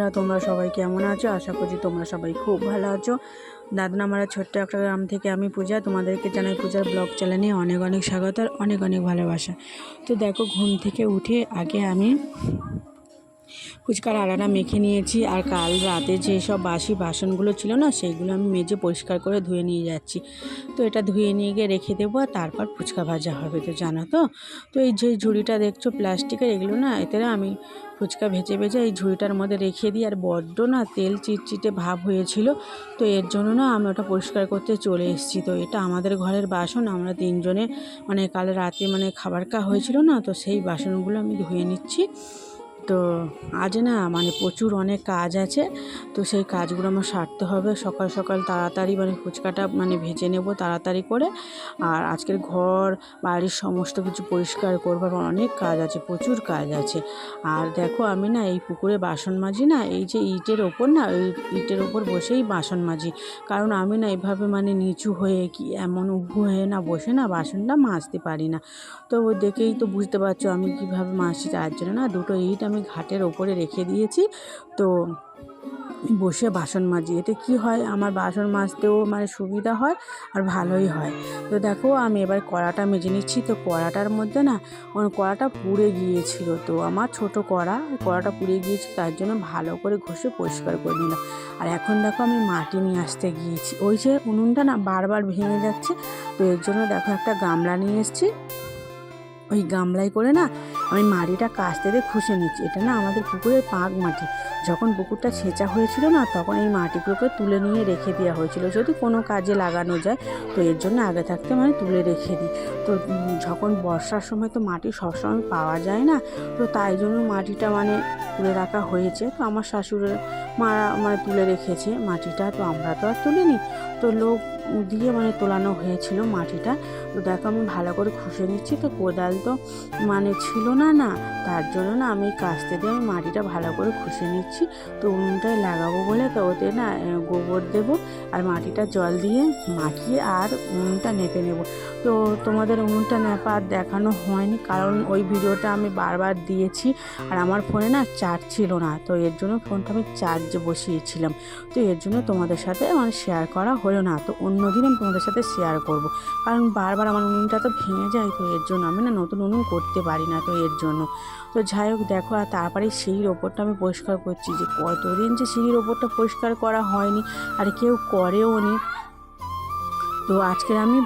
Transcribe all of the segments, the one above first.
বন্ধুরা, তোমরা সবাই কেমন আছো? আশা করছি তোমরা সবাই খুব ভালো আছো। দাদনামারা ছোট্ট একটা গ্রাম থেকে আমি পূজা, তোমাদেরকে জানাই পূজার ব্লগ নিয়ে অনেক অনেক স্বাগত আর অনেক অনেক ভালোবাসা। তো দেখো, ঘুম থেকে উঠে আগে আমি ফুচকার আড়াটা মেখে নিয়েছি আর কাল রাতে যে সব বাসি বাসনগুলো ছিল না, সেইগুলো আমি মেজে পরিষ্কার করে ধুয়ে নিয়ে যাচ্ছি। তো এটা ধুয়ে নিয়ে গিয়ে রেখে দেবো আর তারপর ফুচকা ভাজা হবে, তো জানো তো? তো এই যে ঝুড়িটা দেখছ প্লাস্টিকের, এগুলো না এতে আমি ফুচকা ভেজে ভেজে এই ঝুড়িটার মধ্যে রেখে দিই। আর বড্ড না তেল চিটচিটে ভাব হয়েছিল, তো এর জন্য না আমি ওটা পরিষ্কার করতে চলে এসেছি। তো এটা আমাদের ঘরের বাসন, আমরা তিনজনে মানে কাল রাতে মানে খাবার খাওয়া হয়েছিল না, তো সেই বাসনগুলো আমি ধুয়ে নিচ্ছি। তো আজ না মানে প্রচুর অনেক কাজ আছে, তো সেই কাজগুলো আমার সারতে হবে। সকাল সকাল তাড়াতাড়ি মানে ফুচকাটা মানে ভেজে নেব তাড়াতাড়ি করে। আর আজকের ঘর, বাড়ির সমস্ত কিছু পরিষ্কার করব। আমার অনেক কাজ আছে, প্রচুর কাজ আছে। আর দেখো আমি না এই পুকুরে বাসন মাজি না, এই যে ইটের ওপর না, ওই ইটের ওপর বসেই বাসন মাজি। কারণ আমি না এভাবে মানে নিচু হয়ে কি এমন উভু হয়ে না বসে না বাসনটা মাজতে পারি না। তো দেখেই তো বুঝতে পারছ আমি কীভাবে মাজছি তার জন্য না দুটো ইট আমি ঘাটের ওপরে রেখে দিয়েছি। তো বসে বাসন মাজি। এতে কি হয়? আমার বাসন মাজতেও মানে সুবিধা হয় আর ভালোই হয়। তো দেখো, আমি এবার কড়াটা মেজে নিচ্ছি। তো কড়াটার মধ্যে না কড়াটা পুড়ে গিয়েছিল তো, আমার ছোট কড়া। কড়াটা পুড়ে গিয়েছিল তার জন্য ভালো করে ঘষে পরিষ্কার করে নিলাম। আর এখন দেখো, আমি মাটি নিয়ে আসতে গিয়েছি। ওই যে উনুনটা না, বারবার ভেঙে যাচ্ছে। তো এর জন্য দেখো, একটা গামলা নিয়ে এসেছি। ওই গামলায় করে না আমি মাটিটা কাস্তে দিয়ে খুশে নিচ্ছি। এটা না আমাদের পুকুরের পাঁক মাটি। যখন পুকুরটা ছেঁচা হয়েছিল না, তখন এই মাটিগুলোকে তুলে নিয়ে রেখে দেওয়া হয়েছিল। যদি কোনো কাজে লাগানো যায়, তো এর জন্য আগে থাকতে মানে তুলে রেখে দিই। তো যখন বর্ষার সময় তো মাটি সবসময় পাওয়া যায় না, তো তাই জন্য মাটিটা মানে তুলে রাখা হয়েছে। তো আমার শাশুড়ের মা মানে তুলে রেখেছে মাটিটা। তো আমরা তো আর তুলিনি। তো লোক দিয়ে মানে তোলানো হয়েছিল মাটিটা। তো দেখো আমি ভালো করে খুশে নিচ্ছি। তো কোদাল তো মানে ছিল না না। তার জন্য না আমি কাস্তে দিয়ে আমি মাটিটা ভালো করে খুশে নিচ্ছি। তো উনুনটায় লাগাবো বলে তো ওতে না গোবর দেব আর মাটিটা জল দিয়ে মাখিয়ে আর উনুনটা নেপে নেব। তো তোমাদের উনুনটা নেপা আর দেখানো হয়নি কারণ ওই ভিডিওটা আমি বারবার দিয়েছি আর আমার ফোনে না চার্জ ছিল না। তো এর জন্য ফোনটা আমি চার্জে বসিয়েছিলাম। তো এর জন্য তোমাদের সাথে মানে শেয়ার করা হলো না, তো অন্য দিন আমি তোমাদের সাথে শেয়ার করব। কারণ বারবার আমার উনুনটা তো ভেঙে যায়, তো এর জন্য আমি না নতুন উনুন করতে পারি না, তো এর জন্য। তো যাই হোক, দেখো, আর তারপরে সিঁড়ির ওপরটা আমি পরিষ্কার করছি যে কতদিন যে সিঁড়ির ওপরটা পরিষ্কার করা হয়নি, আর কেউ করেও নি। তো আজকে আমি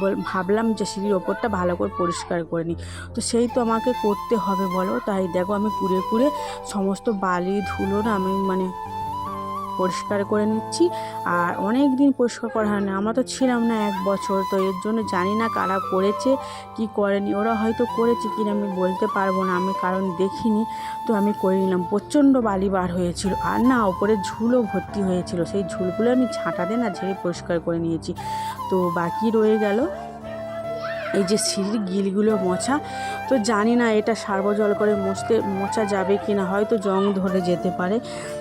বল- ভাবলাম যে সিঁড়ির ওপরটা ভালো করে পরিষ্কার করে নিই। তো সেই তো আমাকে করতে হবে, বলো। তাই দেখো, আমি কুড়ে কুড়ে সমস্ত বালি, ধুলো না আমি মানে পরিষ্কার করে নিচ্ছি। আর অনেক দিন পরিষ্কার করা হয় না। আমরা তো ছিলাম না এক বছর, তো এর জন্য জানি না কারা করেছে, কি করেনি। ওরা হয়তো করেছে কিনা আমি বলতে পারব না, আমি কারণ দেখিনি। তো আমি করে নিলাম। প্রচণ্ড বালি বার হয়েছিল। আর না, ওপরে ঝুলও ভর্তি হয়েছিল। সেই ঝুলগুলো আমি ঝাঁটা দিয়ে না ঝেড়ে পরিষ্কার করে নিয়েছি। তো বাকি রয়ে গেল এই যে সিঁড়ির গিলগুলো মোছা, তো জানি না এটা সার্ব জল করে মুছতে মোছা যাবে কি না হয়তো জং ধরে যেতে পারে।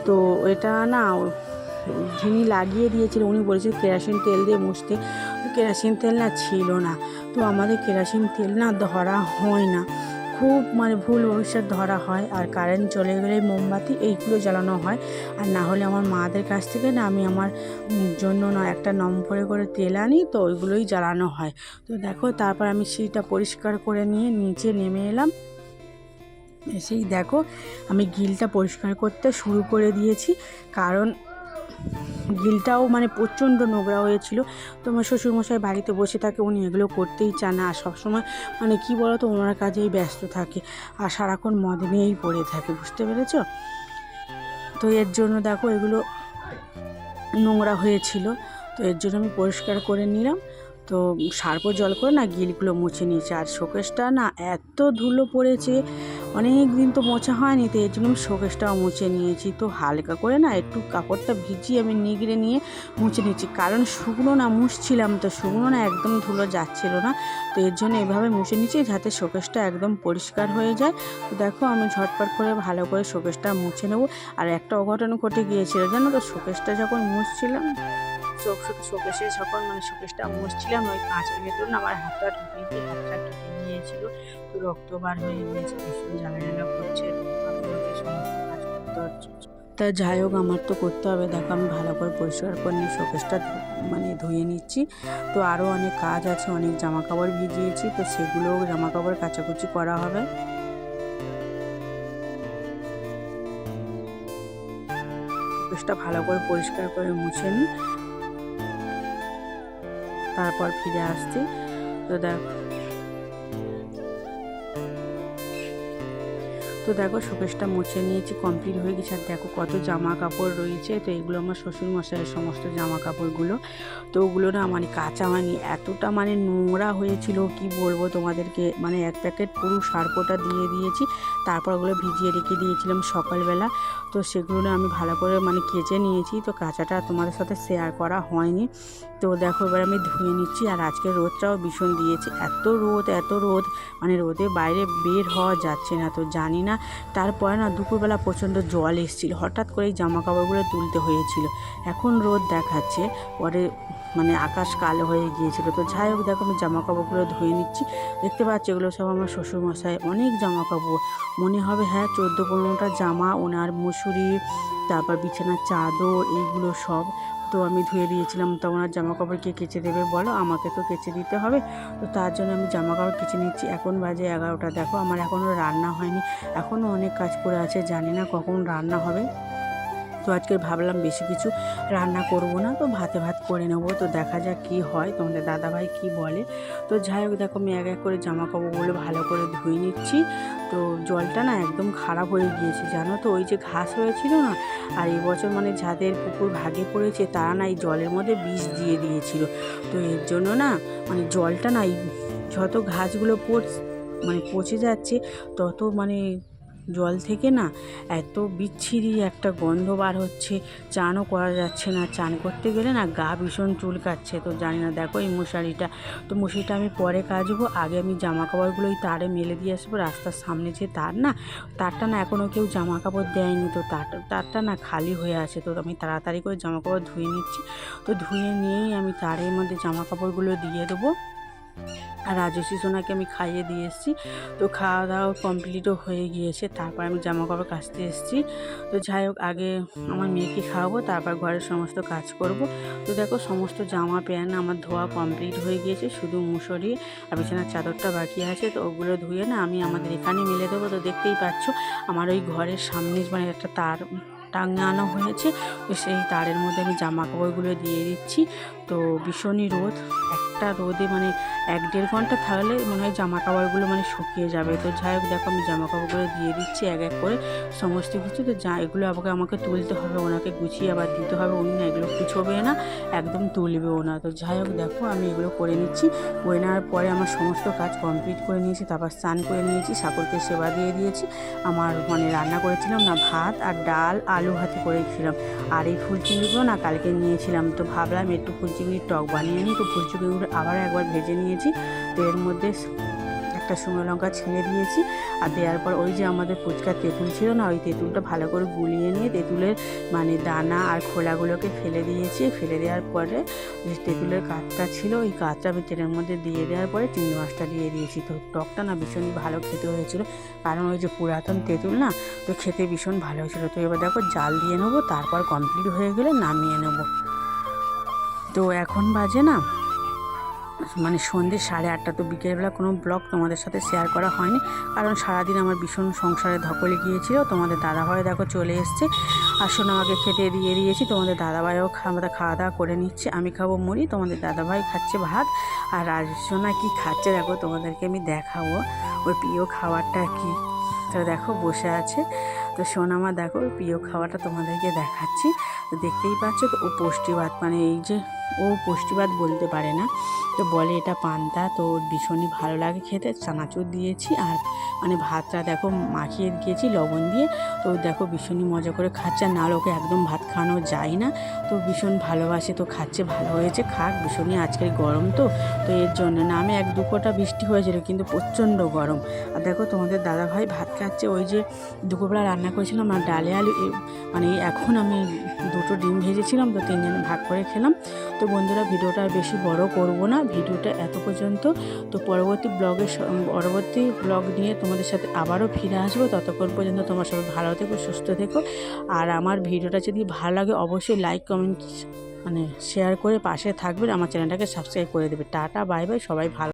তো এটা না, যিনি লাগিয়ে দিয়েছিল, উনি বলেছিল কেরাসিন তেল দিয়ে মুছতে। কেরাসিন তেল না ছিল না, তো আমাদের কেরাসিন তেল না ধরা হয় না। খুব মানে ভুল ভবিষ্যৎ ধরা হয় আর কারেন্ট চলে গেলে মোমবাতি এইগুলো জ্বালানো হয়। আর না হলে আমার মাদের কাছ থেকে না আমি আমার জন্য না একটা নম্বরে করে তেল আনি তো ওইগুলোই জ্বালানো হয়। তো দেখো তারপর আমি সিঁড়িটা পরিষ্কার করে নিয়ে নিচে নেমে এলাম। এসেই দেখো আমি গিলটা পরিষ্কার করতে শুরু করে দিয়েছি। কারণ গিলটাও মানে প্রচণ্ড নোংরা হয়েছিল। তো আমার শ্বশুরমশাই বাড়িতে বসে থাকে, উনি এগুলো করতেই চান না। আর সবসময় মানে কি বলো তো ওনার কাজেই ব্যস্ত থাকে। আর সারাক্ষণ মদ নিয়েই পড়ে থাকে, বুঝতে পেরেছ? তো এর জন্য দেখো এগুলো নোংরা হয়েছিল। তো এর জন্য আমি পরিষ্কার করে নিলাম। তো সার্প জল করে না গিলগুলো মুছে নিয়েছে। আর শোকেসটা না এত ধুলো পড়েছে অনেক দিন তো মোছা হয়নি, তো এর জন্য আমি শোকেসটাও মুছে নিয়েছি। তো হালকা করে না একটু কাপড়টা ভিজিয়ে আমি নিগড়ে নিয়ে মুছে নিচ্ছি। কারণ শুকনো না, মুছছিলাম তো, শুকনো না একদম ধুলো যাচ্ছিল না। তো এর জন্য এভাবে মুছে নিচ্ছি যাতে শোকেসটা একদম পরিষ্কার হয়ে যায়। তো দেখো আমি ঝটপট করে ভালো করে শোকেসটা মুছে নেব। আর একটা অঘটন ঘটে গিয়েছিল, জানো তো? শোকেসটা যখন মুছছিলাম চোখ যখন মানে শোকেসটা মুছছিলাম ওই কাঁচের ভেতর না, আমার হাতটা ঢুকিয়ে দিয়ে হাতটা কেটে নিয়েছিল। তো রক্ত বার হয়ে গিয়েছে ভীষণ জ্বালা জ্বালা করছে তা যাই হোক, আমার তো করতে হবে, দেখো আমি ভালো করে পরিষ্কার করে নিয়ে শোকেসটা মানে ধুয়ে নিচ্ছি। তো আরও অনেক কাজ আছে, অনেক জামা কাপড় ভিজিয়েছি, তো সেগুলো জামা কাপড় কাচাকুচি করা হবে। শোকেসটা ভালো করে পরিষ্কার করে মুছে নিই। তারপর ফিরে আসছি। তো দেখ তো দেখো শোকেসটা মুছে নিয়েছি কমপ্লিট হয়ে গেছে। আর দেখো কত জামা কাপড় রয়েছে। তো এগুলো আমার শ্বশুর মশাইয়ের সমস্ত জামা কাপড়গুলো তো ওগুলো না মানে কাঁচা মানে এতটা মানে নোংরা হয়েছিল, কি বলব তোমাদেরকে? মানে এক প্যাকেট পুরো সার্পোটা দিয়ে দিয়েছি, তারপর ওগুলো ভিজিয়ে রেখে দিয়েছিলাম সকালবেলা। তো সেগুলো না আমি ভালো করে মানে কেচে নিয়েছি, তো কাঁচাটা তোমাদের সাথে শেয়ার করা হয়নি। তো দেখো এবার আমি ধুয়ে নিচ্ছি, আর আজকে রোদটাও ভীষণ দিয়েছে। এত রোদ এত রোদ মানে রোদে বাইরে বের হওয়া যাচ্ছে না, তো জানি না তারপরে না দুপুরবেলা প্রচণ্ড জল এসেছিল। হঠাৎ করে জামা কাপড়গুলো তুলতে হয়েছিল। এখন রোদ দেখাচ্ছে, পরে মানে আকাশ কালো হয়ে গিয়েছিল। তো যাই হোক, দেখো আমি জামা কাপড়গুলো ধুয়ে নিচ্ছি। দেখতে পাচ্ছি এগুলো সব আমার শ্বশুরমশাই। অনেক জামা কাপড় মনে হবে হ্যাঁ চোদ্দ পনেরোটা জামা, ওনার মুসুরি, তারপর বিছানার চাদর, এইগুলো সব তো আমি ধুয়ে দিয়েছিলাম। তো ওনার জামা কাপড় কে কেচে দেবে বলো? আমাকে তো কেচে দিতে হবে। তো তার জন্য আমি জামা কাপড় কেচে নিচ্ছি। এখন বাজে এগারোটা। দেখো, আমার এখনও রান্না হয়নি। এখনও অনেক কাজ করে আছে। জানি না কখন রান্না হবে। তো আজকে ভাবলাম বেশি কিছু রান্না করব না, তো ভাতে ভাত করে নেব। তো দেখা যাক কী হয়, তোমাদের দাদাভাই কি বলে। তো যাই হোক, দেখো আমি এক এক করে জামা কাপড়গুলো ভালো করে ধুয়ে নিচ্ছি। তো জলটা না একদম খারাপ হয়ে গিয়েছে, জানো তো? ওই যে ঘাস হয়েছিল না, আর এবছর মানে যাদের পুকুর ভাগে পড়েছে তারা না এই জলের মধ্যে বিষ দিয়ে দিয়েছিল। তো এর জন্য না মানে জলটা না যত ঘাসগুলো পড় মানে পচে যাচ্ছে, তত মানে জল থেকে না এত বিচ্ছিরি একটা গন্ধ বার হচ্ছে, চানও করা যাচ্ছে না। চান করতে গেলে না গা ভীষণ চুলকাচ্ছে। তো জানি না, দেখো এই মশারিটা। তো মশারিটা আমি পরে কাচবো। আগে আমি জামা কাপড়গুলো ওই তারে মেলে দিয়ে আসব। রাস্তার সামনে যে তার না, তারটা না এখনও কেউ জামা কাপড় দেয়নি। তো তারটা তারটা না খালি হয়ে আছে। তো আমি তাড়াতাড়ি করে জামা কাপড় ধুয়ে নিচ্ছি। তো ধুয়ে নিয়েই আমি তারের মধ্যে জামা কাপড়গুলো দিয়ে দেবো। আর রাজস্বী সোনাকে আমি খাইয়ে দিয়ে এসেছি। তো খাওয়া দাওয়া কমপ্লিটও হয়ে গিয়েছে। তারপর আমি জামা কাপড় কাচতে এসেছি। তো যাই হোক, আগে আমার মেয়েকে খাওয়াবো, তারপর ঘরের সমস্ত কাজ করব। তো দেখো, সমস্ত জামা, প্যান্ট আমার ধোয়া কমপ্লিট হয়ে গিয়েছে। শুধু মুসরি আর বিছানার চাদরটা বাকি আছে। তো ওগুলো ধুয়ে না আমি আমাদের এখানে মেলে দেবো। তো দেখতেই পাচ্ছ, আমার ওই ঘরের সামনে মানে একটা তার টাঙানো হয়েছে। তো সেই তারের মধ্যে আমি জামা কাপড়গুলো দিয়ে দিচ্ছি। তো ভীষণই রোদ। একটা রোদে মানে এক দেড় ঘণ্টা থাকলে মনে হয় জামা কাপড়গুলো মানে শুকিয়ে যাবে। তো যাই হোক, দেখো আমি জামা কাপড়গুলো দিয়ে দিচ্ছি এক এক করে। সমস্ত কিছু তো যা, এগুলো আমাকে আমাকে তুলতে হবে, ওনাকে গুছিয়ে আবার দিতে হবে। উনি না এগুলো গুছোবে না, একদম তুলবেও না। তো যাই হোক, দেখো আমি এগুলো করে নিচ্ছি। করে নেওয়ার পরে আমার সমস্ত কাজ কমপ্লিট করে নিয়েছি, তারপর স্নান করে নিয়েছি সাকরকে সেবা দিয়ে দিয়েছি। আমার মানে রান্না করেছিলাম না, ভাত আর ডাল, আলু ভাতে করেছিলাম। আর এই ফুল চিংড়িগুলো না কালকে নিয়েছিলাম। তো ভাবলাম একটু ফুল চিংড়ির টক বানিয়ে নিই। তো ফুল চিংড়িগুলো আবার একবার ভেজে নিয়েছি। তো এর মধ্যে একটা শুকনো লঙ্কা ছিঁড়ে দিয়েছি। আর দেওয়ার পর ওই যে আমাদের ফুচকার তেঁতুল ছিল না, ওই তেঁতুলটা ভালো করে গুলিয়ে নিয়ে তেঁতুলের মানে দানা আর খোলাগুলোকে ফেলে দিয়েছি। ফেলে দেওয়ার পরে যে তেঁতুলের কাঠটা ছিল, ওই কাঠটা আমি তেলের মধ্যে দিয়ে দেওয়ার পরে চিংড়ি মাছটা দিয়ে দিয়েছি। তো টকটা না ভীষণই ভালো খেতে হয়েছিল, কারণ ওই যে পুরাতন তেঁতুল না, তো খেতে ভীষণ ভালো হয়েছিল। তো এবার দেখো জাল দিয়ে নেব, তারপর কমপ্লিট হয়ে গেলে নামিয়ে নেব। তো এখন বাজে না মানে সন্ধ্যে সাড়ে আটটা, তো বিকেলবেলা কোনো ব্লগ তোমাদের সাথে শেয়ার করা হয়নি। কারণ সারাদিন আমার ভীষণ সংসারে ধকলে গিয়েছিল, তোমাদের দাদাভাই দেখো চলে এসছে। আর আমাকে খেতে দিয়ে দিয়েছি, তোমাদের দাদাভাইও আমাদের খাওয়া দাওয়া করে নিচ্ছে। আমি খাব মুড়ি, তোমাদের দাদাভাই খাচ্ছে ভাত। আর রাজসোনা কি খাচ্ছে দেখো, তোমাদেরকে আমি দেখাবো। ওই প্রিয় খাবারটা কি? তো দেখো, বসে আছে। তো সোনামা দেখো প্রিয় খাবারটা তোমাদেরকে দেখাচ্ছি। তো দেখতেই পাচ্ছ তো, ও পুষ্টিবাদ মানে এই যে ও পুষ্টিবাদ বলতে পারে না। তো বলে এটা পান্তা, তো ওর ভীষণই ভালো লাগে খেতে। চানাচুর দিয়েছি আর মানে ভাতটা দেখো মাখিয়ে দিয়েছি লবণ দিয়ে। তো দেখো ভীষণই মজা করে খাচ্ছে। আর নাহলে ওকে একদম ভাত খাওয়ানো যায় না। তো ভীষণ ভালোবাসে, তো খাচ্ছে, ভালো হয়েছে, খাক। ভীষণই আজকের গরম তো। তো এর জন্য না, আমি এক দুপোটা বৃষ্টি হয়েছিল, কিন্তু প্রচণ্ড গরম। আর দেখো তোমাদের দাদাভাই ভাত খাচ্ছে। ওই যে দুপুরবেলা রান্না করেছিলাম আর ডালে আলু মানে এখন আমি দুটো ডিম ভেজেছিলাম, তো তিনজনে ভাগ করে খেলাম। তো বন্ধুরা ভিডিওটা আর বেশি বড় করব না, ভিডিওটা এত পর্যন্ত। তো পরবর্তী ব্লগের পরবর্তী ব্লগ নিয়ে তোমাদের সাথে আবারও ফিরে আসব। ততক্ষণ পর্যন্ত তোমার সবাই ভালো থেকো, সুস্থ থেকো। আর আমার ভিডিওটা যদি ভালো লাগে, অবশ্যই লাইক কমেন্ট মানে শেয়ার করে পাশে থাকবেন আমার চ্যানেলটাকে সাবস্ক্রাইব করে দেবে। টাটা বাই বাই সবাই ভালো